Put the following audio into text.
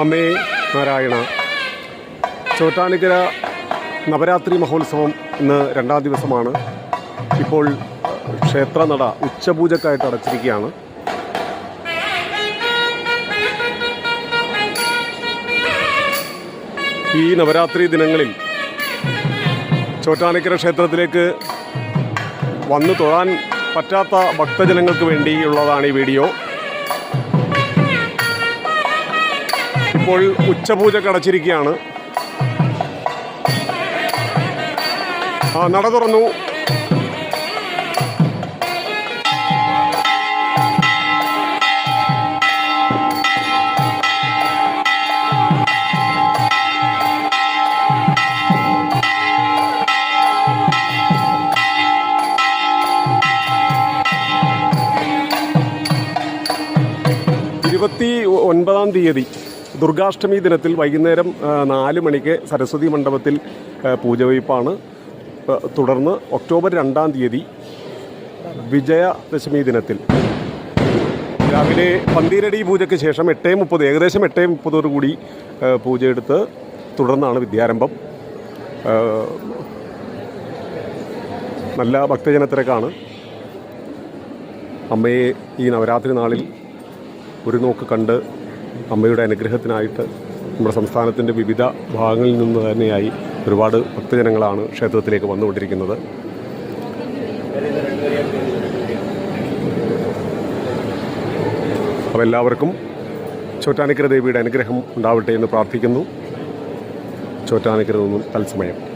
അമ്മേ നാരായണ. ചോറ്റാനിക്കര നവരാത്രി മഹോത്സവം ഇന്ന് രണ്ടാം ദിവസമാണ്. ഇപ്പോൾ ക്ഷേത്രനട ഉച്ചപൂജക്കായിട്ട് അടച്ചിരിക്കുകയാണ്. ഈ നവരാത്രി ദിനങ്ങളിൽ ചോറ്റാനിക്കര ക്ഷേത്രത്തിലേക്ക് വന്നു തൊഴാൻ പറ്റാത്ത ഭക്തജനങ്ങൾക്ക് വേണ്ടിയുള്ളതാണ് ഈ വീഡിയോ. ഇപ്പോൾ ഉച്ചപൂജ കടച്ചിരിക്കുകയാണ്. ആ നട തുറന്നു. ഇരുപത്തി ഒൻപതാം തീയതി. ദുർഗാഷ്ടമി ദിനത്തിൽ വൈകുന്നേരം നാല് മണിക്ക് സരസ്വതി മണ്ഡപത്തിൽ പൂജ പൂജവയ്പ്പാണ്. ആ, തുടർന്ന് ഒക്ടോബർ രണ്ടാം തീയതി വിജയദശമി ദിനത്തിൽ. രാവിലെ പന്തീരടി പൂജയ്ക്ക് ശേഷം എട്ടേ മുപ്പത് ഏകദേശം എട്ടേ മുപ്പതോടുകൂടി കൂടി പൂജയെടുത്ത് തുടർന്നാണ് വിദ്യാരംഭം. നല്ല ഭക്തജനത്തിരക്കാണ്. അമ്മയെ ഈ നവരാത്രി നാളിൽ ഒരു നോക്ക് കണ്ട് അമ്മയുടെ അനുഗ്രഹത്തിനായിട്ട് നമ്മുടെ സംസ്ഥാനത്തിന്റെ വിവിധ ഭാഗങ്ങളിൽ നിന്ന് തന്നെയായി ഒരുപാട് ഭക്തജനങ്ങളാണ് ക്ഷേത്രത്തിലേക്ക് വന്നുകൊണ്ടിരിക്കുന്നത്. അപ്പോൾ എല്ലാവർക്കും ചോറ്റാനിക്കര ദേവിയുടെ അനുഗ്രഹം ഉണ്ടാവട്ടെ എന്ന് പ്രാർത്ഥിക്കുന്നു. ചോറ്റാനിക്കര നിന്നും തത്സമയം.